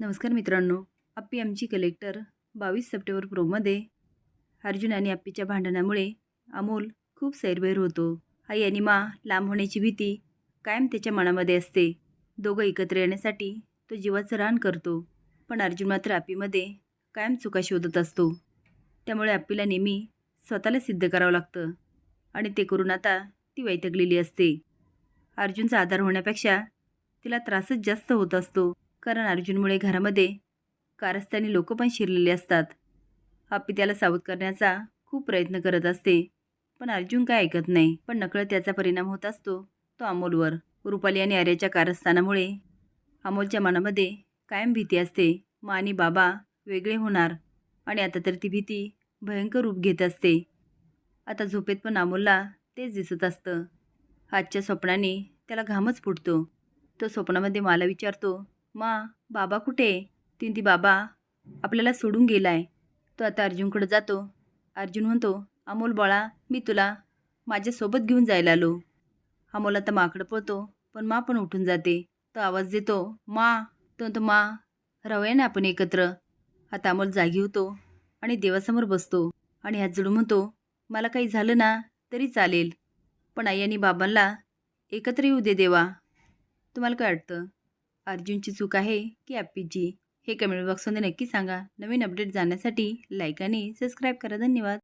नमस्कार मित्रांनो आप्पी आमची कलेक्टर बावीस सप्टेंबर प्रोमध्ये अर्जुन आणि आप्पीच्या भांडणामुळे अमोल खूप सैरभैर होतो. आई आणि मा लांब होण्याची भीती कायम त्याच्या मनामध्ये असते. दोघं एकत्र येण्यासाठी तो जीवाचं रान करतो पण अर्जुन मात्र आप्पीमध्ये कायम चुका शोधत असतो. त्यामुळे आप्पीला नेहमी स्वतःला सिद्ध करावं लागतं आणि ते करून आता ती वैतगलेली असते. अर्जुनचा आधार होण्यापेक्षा तिला त्रासच जास्त होत असतो. कारण अर्जुनमुळे घरामध्ये कारस्थानी लोक पण शिरलेले असतात. आपी त्याला सावध करण्याचा खूप प्रयत्न करत असते. पण अर्जुन काय ऐकत नाही पण नकळत त्याचा परिणाम होत असतो तो अमोलवर. रुपाली आणि आर्याच्या कारस्थानामुळे अमोलच्या मनामध्ये कायम भीती असते. मा आणि बाबा वेगळे होणार आणि आता तर ती भीती भयंकर रूप घेत असते. आता झोपेत पण अमोलला तेच दिसत असतं. आजच्या स्वप्नाने त्याला घामच फुटतो. तो स्वप्नामध्ये मला विचारतो मा बाबा कुठे? तीन ती बाबा आपल्याला सोडून गेलाय. तो आता अर्जुनकडे जातो. अर्जुन म्हणतो अमोल बाळा मी तुला माझ्यासोबत घेऊन जायला आलो. अमोल आता माकडं पळतो पण मा पण उठून जाते. तो आवाज देतो मा तो म्हणतो मा राहूया ना आपण एकत्र. आता अमोल जागी होतो आणि देवासमोर बसतो आणि हात जोडून म्हणतो मला काही झालं ना तरी चालेल. पण आई आणि बाबांना एकत्र येऊ दे देवा. तुम्हाला काय वाटतं? अर्जुनची चूक आहे की ॲप्पीची हे कमेंट बॉक्समध्ये नक्की सांगा. नवीन अपडेट जाण्यासाठी लाईक आणि सबस्क्राईब करा. धन्यवाद.